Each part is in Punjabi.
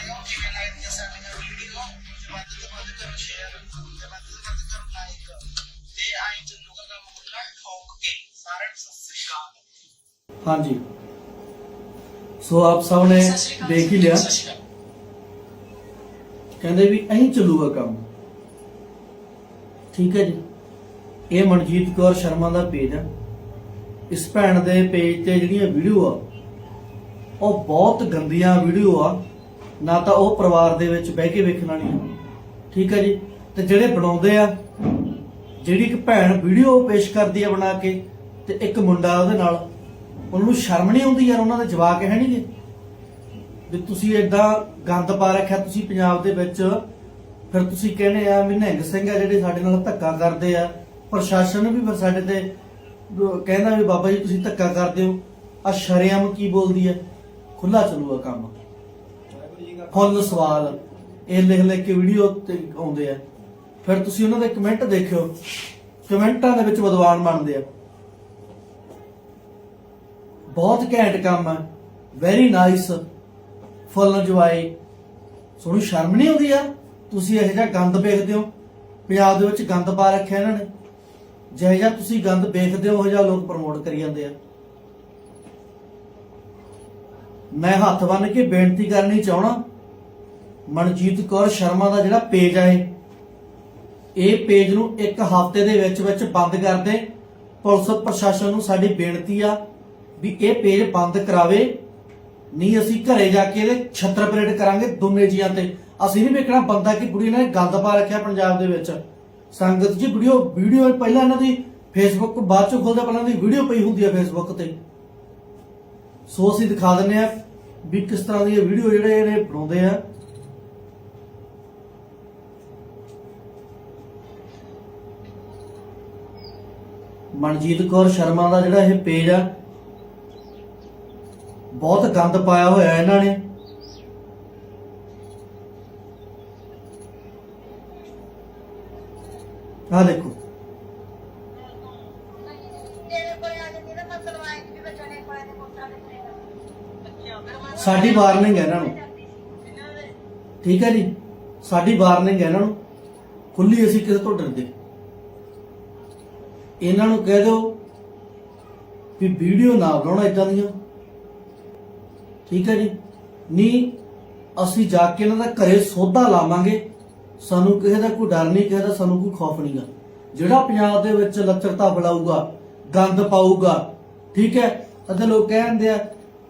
ਰਹੇ ਹੋ ਕਿਵੇਂ ਲੱਗਦੀਆਂ ਸਾਡੀਆਂ ਵੀਡੀਓ ਵੱਧ ਤੋਂ ਵੱਧ ਕਰੋ ਸ਼ੇਅਰ ਤੇ ਵੱਧ ਤੋਂ ਵੱਧ ਕਰੋ ਲਾਈਕ ਤੇ ਆਈ ਚੱਲੂਗਾ ਕੰਮ ਮੁੱਲਾ ਠੋਕ ਕੇ ਸਾਰਿਆਂ ਨੂੰ ਸਤਿ ਸ੍ਰੀ ਅਕਾਲ ਹਾਂਜੀ ਸੋ ਆਪ ਸਭ ਨੇ ਦੇਖ ਹੀ ਲਿਆ ਕਹਿੰਦੇ ਵੀ ਅਹੀਂ ਚੱਲੂਗਾ ਕੰਮ। ਠੀਕ ਹੈ ਜੀ। ਇਹ ਮਨਜੀਤ ਕੌਰ ਸ਼ਰਮਾ ਦਾ ਪੇਜ ਆ ਇਸ ਭੈਣ ਦੇ ਪੇਜ ਤੇ ਜਿਹੜੀਆਂ ਵੀਡੀਓ ਆ ਉਹ ਬਹੁਤ ਗੰਦੀਆਂ ਵੀਡੀਓ ਆ। ਨਾ ਤਾਂ ਉਹ ਪਰਿਵਾਰ ਦੇ ਵਿੱਚ ਬਹਿ ਕੇ ਵੇਖਣ ਵਾਲੀਆਂ ਠੀਕ ਹੈ ਜੀ? ਤੇ ਜਿਹੜੇ ਬਣਾਉਂਦੇ ਆ, ਜਿਹੜੀ ਇੱਕ ਭੈਣ ਵੀਡੀਓ ਪੇਸ਼ ਕਰਦੀ ਆ ਬਣਾ ਕੇ, ਤੇ ਇੱਕ ਮੁੰਡਾ ਉਹਦੇ ਨਾਲ, ਉਹਨਾਂ ਨੂੰ ਸ਼ਰਮ ਨਹੀਂ ਆਉਂਦੀ ਯਾਰ, ਉਹਨਾਂ ਦੇ ਜਵਾਕ ਹੈ ਨਹੀਂਗੇ ਵੀ ਤੁਸੀਂ ਐਡਾ ਗੰਦ ਪਾ ਰੱਖਿਆ, ਤੁਸੀਂ ਪੰਜਾਬ ਦੇ ਵਿੱਚ, ਫਿਰ ਤੁਸੀਂ ਕਹਿੰਦੇ ਆ, ਵੀ ਨਿਹੰਗ ਸਿੰਘ ਆ ਜਿਹੜੇ ਸਾਡੇ ਨਾਲ ਧੱਕਾ ਕਰਦੇ ਆ, ਪ੍ਰਸ਼ਾਸਨ ਵੀ ਫਿਰ ਸਾਡੇ ਤੇ ਕਹਿੰਦਾ ਵੀ ਬਾਬਾ ਜੀ ਤੁਸੀਂ ਧੱਕਾ ਕਰਦੇ ਹੋ। ਆ ਸ਼ਰਿਆਮ ਕੀ ਬੋਲਦੀ ਹੈ? ਖੁੱਲਾ ਚੱਲੂਗਾ ਕੰਮ। ਫੁੱਲ ਸਵਾਲ, ਇਹ ਲਿਖ ਲਿਖ ਕੇ ਵੀਡੀਓ ਤੇ ਆਉਂਦੇ ਆ। ਫਿਰ ਤੁਸੀਂ ਉਹਨਾਂ ਦੇ ਕਮੈਂਟ ਦੇਖਿਓ। ਕਮੈਂਟਾਂ ਦੇ ਵਿੱਚ ਵਿਦਵਾਨ ਬਣਦੇ ਆ। ਬਹੁਤ ਘੈਂਟ ਕੰਮ ਹੈ ਵੈਰੀ ਨਾਈਸ ਫੁੱਲ ਜਵਾਈ। ਤੁਹਾਨੂੰ ਸ਼ਰਮ ਨਹੀਂ ਆਉਂਦੀ ਯਾਰ ਤੁਸੀਂ ਇਹੋ ਜਿਹਾ ਗੰਦ ਵੇਖਦੇ ਹੋ। ਪੰਜਾਬ ਦੇ ਵਿੱਚ ਗੰਦ ਪਾ ਰੱਖਿਆ ਇਹਨਾਂ ਨੇ। ਜਿਹੋ ਜਿਹਾ ਤੁਸੀਂ ਗੰਦ ਵੇਖਦੇ ਹੋ, ਉਹ ਜਿਹਾ ਲੋਕ ਪ੍ਰਮੋਟ ਕਰੀ ਜਾਂਦੇ ਆ। ਮੈਂ ਹੱਥ ਬੰਨ ਕੇ ਬੇਨਤੀ ਕਰਨੀ ਚਾਹਣਾ ਮਨਜੀਤ ਕੌਰ ਸ਼ਰਮਾ ਦਾ ਜਿਹੜਾ ਪੇਜ ਆ ਇਹ ਇਹ ਪੇਜ ਨੂੰ ਇੱਕ ਹਫ਼ਤੇ ਦੇ ਵਿੱਚ ਵਿੱਚ ਬੰਦ ਕਰ ਦੇ। ਪੁਲਿਸ ਪ੍ਰਸ਼ਾਸਨ ਨੂੰ ਸਾਡੀ ਬੇਨਤੀ ਆ ਵੀ ਇਹ ਪੇਜ ਬੰਦ ਕਰਾਵੇ। ਨਹੀਂ, ਅਸੀਂ ਘਰੇ ਜਾ ਕੇ ਇਹਦੇ ਛੱਤਰ ਪਰੇਡ ਕਰਾਂਗੇ ਦੋਨੇ ਜੀਆਂ ਤੇ। ਅਸੀਂ ਨਹੀਂ ਵੇਖਣਾ ਬੰਦਾ ਕਿ ਬੁੜੀ ਨੇ ਗੰਦ ਪਾ ਰੱਖਿਆ ਪੰਜਾਬ ਦੇ ਵਿੱਚ। ਸੰਗਤ ਜੀ, ਵੀਡੀਓ ਵੀਡੀਓ ਪਹਿਲਾਂ ਇਹਨਾਂ ਦੀ ਫੇਸਬੁੱਕ ਬਾਅਦ ਚੋਂ ਖੋਲਦਾ, ਪਹਿਲਾਂ ਦੀ ਵੀਡੀਓ ਪਈ ਹੁੰਦੀ ਆ ਫੇਸਬੁੱਕ ਤੇ। ਸੋ ਅਸੀਂ ਦਿਖਾ ਦਿੰਨੇ ਆ ਵੀ ਕਿਸ ਤਰ੍ਹਾਂ ਦੀ ਵੀਡੀਓ ਜਿਹੜੇ ਇਹਨੇ ਬਣਾਉਂਦੇ ਆ। ਮਨਜੀਤ ਕੌਰ ਸ਼ਰਮਾ ਦਾ ਜਿਹੜਾ ਇਹ ਪੇਜ ਆ, ਬਹੁਤ ਗੰਦ ਪਾਇਆ ਹੋਇਆ ਇਹਨਾਂ ਨੇ। ਆਹ ਦੇਖੋ। ਸਾਡੀ ਵਾਰਨਿੰਗ ਹੈ ਇਹਨਾਂ ਨੂੰ। ਠੀਕ ਹੈ ਜੀ? ਸਾਡੀ ਵਾਰਨਿੰਗ ਹੈ ਇਹਨਾਂ ਨੂੰ। ਖੁੱਲੀ ਅਸੀਂ ਕਿਸੇ ਤੋਂ ਡਰਦੇ। ਇਹਨਾਂ ਨੂੰ ਕਹਿ ਦਿਓ ਵੀ ਵੀਡੀਓ ਨਾ ਬਣਾਉਣਾ ਇਦਾਂ ਦੀਆਂ। ਠੀਕ ਹੈ ਜੀ? ਨਹੀਂ, ਅਸੀਂ ਜਾ ਕੇ ਇਹਨਾਂ ਦਾ ਘਰੇ ਸੋਧਾ ਲਾਵਾਂਗੇ। ਸਾਨੂੰ ਕਿਸੇ ਦਾ ਕੋਈ ਡਰ ਨਹੀਂ, ਕਿਸੇ ਦਾ ਸਾਨੂੰ ਕੋਈ ਖੌਫ ਨਹੀਂਗਾ ਜਿਹੜਾ ਪੰਜਾਬ ਦੇ ਵਿੱਚ ਲੱਚਰਤਾ ਫਲਾਊਗਾ, ਗੰਦ ਪਾਊਗਾ, ਠੀਕ ਹੈ? ਅਤੇ ਲੋਕ ਕਹਿੰਦੇ ਆ,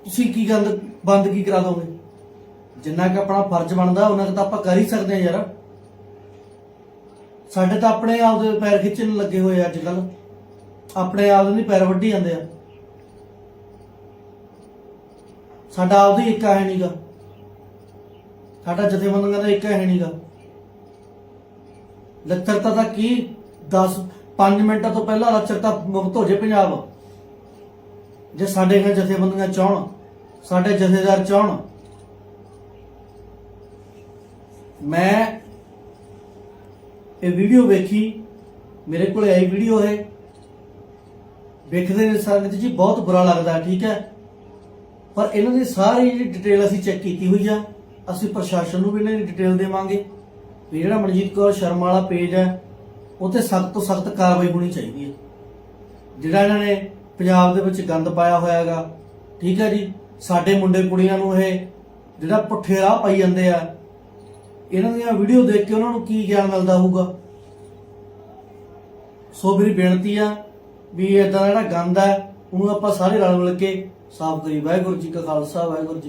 ਤੁਸੀਂ ਕੀ ਗੰਦ, ਬੰਦ ਕੀ ਕਰਾ ਦੋਗੇ? ਜਿੰਨਾ ਕਿ ਆਪਣਾ ਫਰਜ਼ ਬਣਦਾ, ਉਹਨਾਂ ਕੁ ਤਾਂ ਆਪਾਂ ਕਰ ਹੀ ਸਕਦੇ ਹਾਂ ਯਾਰ। ਸਾਡੇ ਤਾਂ ਆਪਣੇ ਆਪ ਦੇ ਪੈਰ ਖਿੱਚਣ ਲੱਗੇ ਹੋਏ ਅੱਜ ਕੱਲ ਆਪਣੇ ਆਪ ਦੇ ਨਹੀਂ, ਪੈਰ ਵੱਢੀ ਜਾਂਦੇ ਆ। ਸਾਡਾ ਆਪਦੀ ਇੱਕ ਹੈ ਨਹੀਂਗਾ ਸਾਡਾ ਜਥੇਬੰਦੀਆਂ ਦਾ ਇੱਕ ਹੈ ਨਹੀਂਗਾ ਲੱਚਰਤਾ ਤਾਂ ਕੀ 10 5 ਮਿੰਟਾਂ ਤੋਂ ਪਹਿਲਾਂ ਲੱਚਰਤਾ ਮੁਕਤ ਹੋ ਜੇ ਪੰਜਾਬ। ਜੇ ਸਾਡੇ ਨਾਲ ਜਥੇਬੰਦੀਆਂ ਚਾਹਣ ਸਾਡੇ ਜਥੇਦਾਰ ਚਾਹਣ ਮੈਂ ਇਹ ਵੀਡੀਓ ਵੇਖੀ, ਮੇਰੇ ਕੋਲ ਆਈ ਵੀਡੀਓ ਹੈ। ਵੇਖਦੇ ਨੇ ਸੰਗਤ ਜੀ, ਬਹੁਤ ਬੁਰਾ ਲੱਗਦਾ, ਠੀਕ ਹੈ? ਪਰ ਇਹਨਾਂ ਦੀ ਸਾਰੀ ਜਿਹੜੀ ਡਿਟੇਲ ਅਸੀਂ ਚੈੱਕ ਕੀਤੀ ਹੋਈ ਆ, ਅਸੀਂ ਪ੍ਰਸ਼ਾਸਨ ਨੂੰ ਵੀ ਇਹਨਾਂ ਦੀ ਡਿਟੇਲ ਦੇਵਾਂਗੇ ਵੀ ਜਿਹੜਾ ਮਨਜੀਤ ਕੌਰ ਸ਼ਰਮਾ ਵਾਲਾ ਪੇਜ ਹੈ ਉੱਤੇ ਸਖਤ ਤੋਂ ਸਖਤ ਕਾਰਵਾਈ ਹੋਣੀ ਚਾਹੀਦੀ ਹੈ। ਜਿਹੜਾ ਇਹਨਾਂ ਨੇ ਪੰਜਾਬ ਦੇ ਵਿੱਚ ਗੰਦ ਪਾਇਆ ਹੋਇਆ ਹੈਗਾ, ਠੀਕ ਹੈ ਜੀ? ਸਾਡੇ ਮੁੰਡੇ ਕੁੜੀਆਂ ਨੂੰ ਇਹ ਜਿਹੜਾ ਪੁੱਠੇ ਰਾਹ ਪਾਈ ਜਾਂਦੇ ਆ, ਇਹਨਾਂ ਦੀਆਂ ਵੀਡੀਓ ਦੇਖ ਕੇ ਉਹਨਾਂ ਨੂੰ ਕੀ ਗਿਆਨ ਮਿਲਦਾ ਹੋਊਗਾ? ਸੋ ਮੇਰੀ ਬੇਨਤੀ ਆ ਵੀ ਇਦਾਂ ਦਾ ਜਿਹੜਾ ਗੰਦ ਹੈ, ਉਹਨੂੰ ਆਪਾਂ ਸਾਰੇ ਰਲ ਮਿਲ ਕੇ ਸਾਫ਼ ਕਰੀ ਵਾਹਿਗੁਰੂ ਜੀ ਕਾ ਖਾਲਸਾ, ਵਾਹਿਗੁਰੂ ਜੀ